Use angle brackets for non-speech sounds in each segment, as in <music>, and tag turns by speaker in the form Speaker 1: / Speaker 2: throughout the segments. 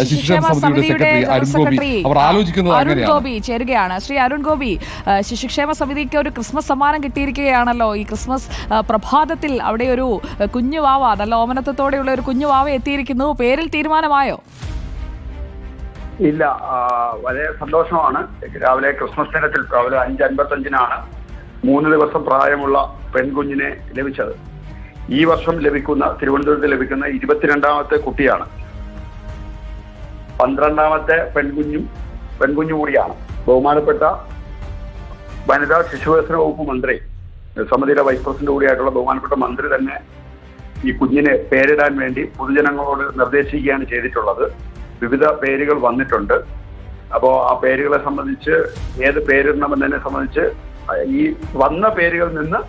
Speaker 1: ശിശുക്ഷേമ സമിതിയുടെ
Speaker 2: general secretary Arun Gopi ചേരുകയാണ്. ശ്രീ അരുൺ ഗോപി ശിശുക്ഷേമ സമിതിക്ക് ഒരു ക്രിസ്മസ് സമ്മാനം കിട്ടിയിരിക്കുകയാണല്ലോ. ഈ ക്രിസ്മസ് പ്രഭാതത്തിൽ അവിടെ ഒരു കുഞ്ഞുവാവ കുഞ്ഞു വാവ നല്ല ഓമനത്വത്തോടെയുള്ള ഒരു കുഞ്ഞു വാവ എത്തിയിരിക്കുന്നു. പേരിൽ തീരുമാനമായോ?
Speaker 3: ഇല്ല വളരെ സന്തോഷമാണ്. രാവിലെ ക്രിസ്മസ് ദിനത്തിൽ രാവിലെ അഞ്ച് അൻപത്തഞ്ചിനാണ് മൂന്ന് ദിവസം പ്രായമുള്ള പെൺകുഞ്ഞിനെ ലഭിച്ചത്. ഈ വർഷം ലഭിക്കുന്ന തിരുവനന്തപുരത്ത് ലഭിക്കുന്ന ഇരുപത്തിരണ്ടാമത്തെ കുട്ടിയാണ്. പന്ത്രണ്ടാമത്തെ പെൺകുഞ്ഞും പെൺകുഞ്ഞു കൂടിയാണ്. ബഹുമാനപ്പെട്ട വനിതാ ശിശുവികസന വകുപ്പ് മന്ത്രി സമിതിയുടെ വൈസ് പ്രസിഡന്റ് കൂടിയായിട്ടുള്ള ബഹുമാനപ്പെട്ട മന്ത്രി തന്നെ ഈ കുഞ്ഞിനെ പേരിടാൻ വേണ്ടി പൊതുജനങ്ങളോട് നിർദ്ദേശിക്കുകയാണ് ചെയ്തിട്ടുള്ളത്. വിവിധ പേരുകൾ വന്നിട്ടുണ്ട്. അപ്പോൾ ആ പേരുകളെ സംബന്ധിച്ച് ഏത് പേരിടണമെന്നതിനെ സംബന്ധിച്ച് ഈ വന്ന പേരുകളിൽ നിന്ന്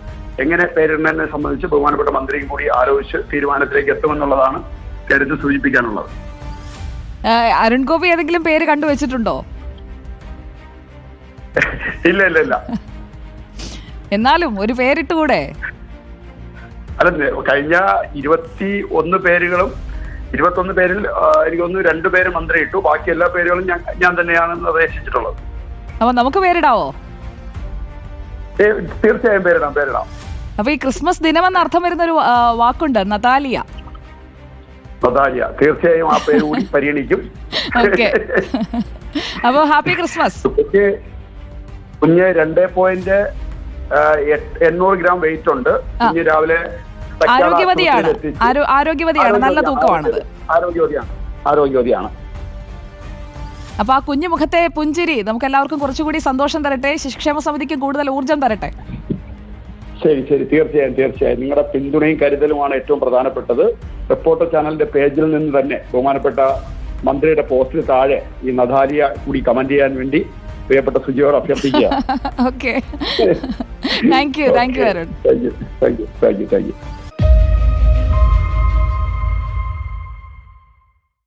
Speaker 3: എങ്ങനെ പേരിടുന്നതിനെ സംബന്ധിച്ച് ബഹുമാനപ്പെട്ട മന്ത്രിയും കൂടി ആലോചിച്ച് തീരുമാനത്തിലേക്ക് എത്തുമെന്നുള്ളതാണ് എടുത്ത് സൂചിപ്പിക്കാനുള്ളത്.
Speaker 2: അരുൺ ഗോപി ഏതെങ്കിലും പേര് കണ്ടുവച്ചിട്ടുണ്ടോ?
Speaker 3: ഇല്ല ഇല്ല ഇല്ല.
Speaker 2: എന്നാലും ഒരു പേരിട്ടുകൂടെ?
Speaker 3: അല്ല കഴിഞ്ഞ ഇരുപത്തി ഒന്ന് പേരുകളും ഇരുപത്തൊന്ന് പേരിൽ എനിക്ക് തോന്നുന്നു രണ്ടു പേര് മന്ത്രി ഇട്ടു ബാക്കി എല്ലാ പേരുകളും ഞാൻ തന്നെയാണ് നിർദ്ദേശിച്ചിട്ടുള്ളത്.
Speaker 2: അപ്പൊ നമുക്ക് പേരിടാവോ?
Speaker 3: തീർച്ചയായും പേരിടാം പേരിടാം.
Speaker 2: അപ്പൊ ഈ ക്രിസ്മസ് ദിനം എന്ന അർത്ഥം വരുന്ന ഒരു വാക്കുണ്ട് നതാലിയ.
Speaker 3: നതാലിയ തീർച്ചയായും ആ പേര് കൂടി <laughs> പരിഗണിക്കും.
Speaker 2: അപ്പോ ഹാപ്പി ക്രിസ്മസ്.
Speaker 3: കുഞ്ഞ് കുഞ്ഞ് രണ്ടേ പോയിന്റ് എണ്ണൂറ് ഗ്രാം വെയിറ്റ് ഉണ്ട്. കുഞ്ഞ് രാവിലെ
Speaker 2: ആരോഗ്യവതിയാണ്. ആരോഗ്യവതിയാണ്. നല്ല തൂക്കമാണ്
Speaker 3: ആരോഗ്യവതിയാണ്. ആരോഗ്യവതിയാണ്.
Speaker 2: അപ്പൊ ആ കുഞ്ഞു മുഖത്തെ പുഞ്ചിരി നമുക്ക് എല്ലാവർക്കും കുറച്ചുകൂടി സന്തോഷം തരട്ടെ. ശിശുക്ഷേമ സമിതിക്ക് കൂടുതൽ ഊർജം തരട്ടെ.
Speaker 3: ശരി ശരി. തീർച്ചയായും തീർച്ചയായും. നിങ്ങളുടെ പിന്തുണയും കരുതലുമാണ് ഏറ്റവും പ്രധാനപ്പെട്ടത്. റിപ്പോർട്ടർ ചാനലിന്റെ പേജിൽ നിന്ന് തന്നെ ബഹുമാനപ്പെട്ട മന്ത്രിയുടെ പോസ്റ്റിന് താഴെ ഈ നദാലിയ കൂടി കമന്റ് ചെയ്യാൻ വേണ്ടി പ്രിയപ്പെട്ട സുജിയോട് അഭ്യർത്ഥിക്കുക.
Speaker 2: Okay thank you
Speaker 3: thank you thank you thank you thank you